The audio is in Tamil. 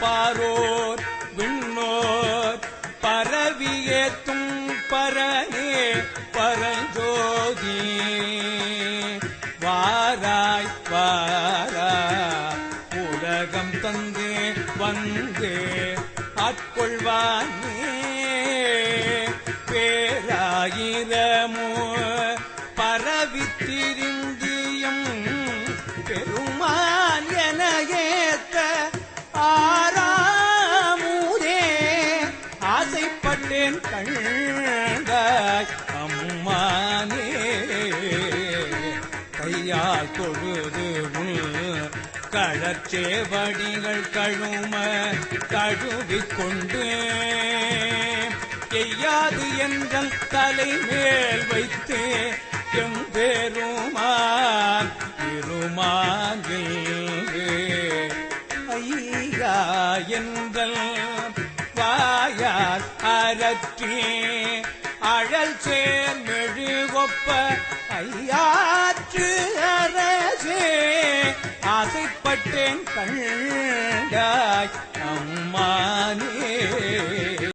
பாரோர் விண்ணோர் பரவியேத்தும் பரனே பரஞ்சோதி. வாராய் வாரா உலகம் தந்து வந்து ஆட்கொள்வானே. ஆசைப்பட்டேன் கண்டாய் அம்மானே கையால் தொழுது உள் கழச்சேவடிகள் கழும கழுவிக்கொண்டு எய்யாது என்றல் தலைமேல் வைத்து எம்பெருமான் இருமாங்கில் ஐயா என்றல் அறற்றி அழல் சேர் மெழுகொப்ப ஐயாற்று அரசே. ஆசைப்பட்டேன் கண்டாய் அம்மானே.